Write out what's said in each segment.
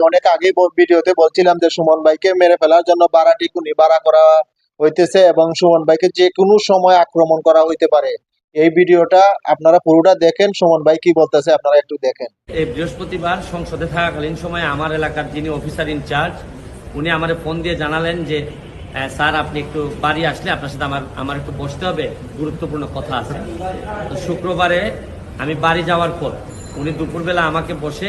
অনেক আগে ভিডিওতে বলছিলাম যে সুমন ভাইকে মেরে ফেলার জন্য বাড়াটি কুনি বাড়া করা হইতেছে এবং সুমন ভাইকে যে কোনো সময় আক্রমণ করা হইতে পারে। এই ভিডিওটা আপনারা পুরোটা দেখেন। সুমন ভাই কি বলতেছে আপনারা একটু দেখেন। এই বৃহস্পতিবার সংসদে থাকাকালীন সময় আমার এলাকার যিনি অফিসার ইনচার্জ উনি আমার ফোন দিয়ে জানালেন যে "আহ, স্যার আপনি একটু বাড়ি আসলে আপনার সাথে আমার আমার একটু বসতে হবে। গুরুত্বপূর্ণ কথা আছে। তো শুক্রবারে আমি বাড়ি যাওয়ার পর উনি দুপুরবেলা আমাকে বসে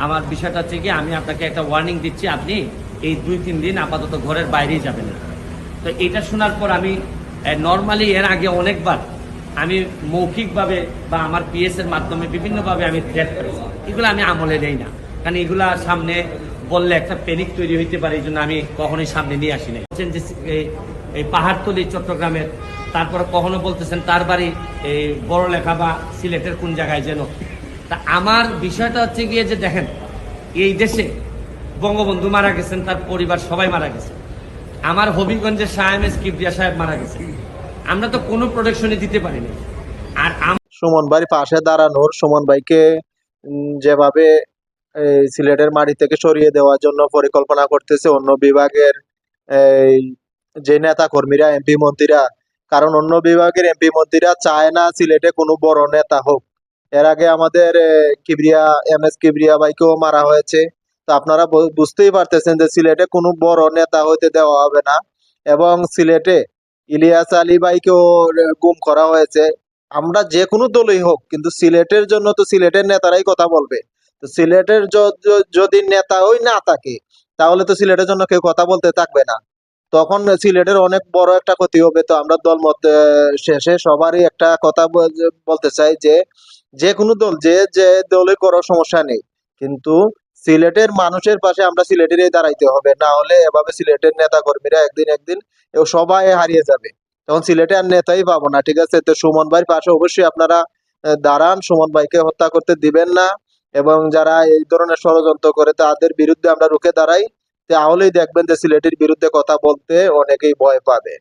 আমার বিষয়টা হচ্ছে কি, আমি আপনাকে একটা ওয়ার্নিং দিচ্ছি, আপনি এই দুই তিন দিন আপাতত ঘরের বাইরেই যাবেন। তো এটা শোনার পর আমি নর্মালি এর আগে অনেকবার আমি মৌখিকভাবে বা আমার পিএস এর মাধ্যমে বিভিন্নভাবে আমি থ্রেট করেছি। এগুলো আমি আমলে নেই না। কারণ এগুলা সামনে বললে একটা প্যানিক তৈরি হইতে পারে, এই জন্য আমি কখনোই সামনে নিয়ে আসি নাই। বলছেন যে এই- এই পাহাড়তলি চট্টগ্রামের, তারপরে কখনো বলতেছেন তার বাড়ি, এই বড় লেখা বা সিলেটের কোন জায়গায় যেন। তা আমার বিষয়টা হচ্ছে গিয়ে যে দেখেন এই দেশে বঙ্গবন্ধু মারা গেছেন, তার পরিবার সবাই মারা গেছে। আমার হবিগঞ্জের এম এস কিবরিয়া সাহেব মারা গেছে। আমরা তো কোনো প্রোটেকশনই দিতে পারিনি। আর সুমন ভাইয়ের পাশে দাঁড়ানোর, সুমন ভাইকে যেভাবে সিলেটের মাটি থেকে সরিয়ে দেওয়ার জন্য পরিকল্পনা করতেছে অন্য বিভাগের যে নেতা কর্মীরা এমপি মন্ত্রীরা। কারণ অন্য বিভাগের এমপি মন্ত্রীরা চায় না সিলেটে কোনো বড় নেতা হোক। এর আগে আমাদের কিবরিয়া, এম এস কিবরিয়া ভাইকেও মারা হয়েছে। তো আপনারা বুঝতেই পারতেছেন যে সিলেটে কোনো বড় নেতা হইতে দেওয়া হবে না। এবং সিলেটে ইলিয়াস আলী ভাইকেও গুম করা হয়েছে। আমরা যে কোনো দলই হোক, কিন্তু সিলেটের জন্য তো সিলেটের নেতারাই কথা বলবে। তো সিলেটের যদি নেতা ওই না থাকে, তাহলে তো সিলেটের জন্য কেউ কথা বলতে থাকবে না। তখন সিলেটের অনেক বড় একটা ক্ষতি হবে। তো আমরা দল মত শেষে সবারই একটা কথা বল- বলতে চাই যে যে কোনো দল, যে যে দলে করো সমস্যা নেই। কিন্তু সিলেটের মানুষের পাশে আমরা সিলেটেরই দাঁড়াইতে হবে। না হলে এভাবে সিলেটের নেতা কর্মীরা একদিন একদিন সবাই হারিয়ে যাবে। তখন সিলেটে আর নেতাই পাবো না, ঠিক আছে? তো সুমন ভাইয়ের পাশে অবশ্যই আপনারা দাঁড়ান। সুমন ভাইকে হত্যা করতে দিবেন না। এবং যারা এই ধরনের ষড়যন্ত্র করে, তাদের বিরুদ্ধে আমরা রুখে দাঁড়াই। তাহলেই দেখবেন যে সিলেটের বিরুদ্ধে কথা বলতে অনেকেই ভয় পাবে।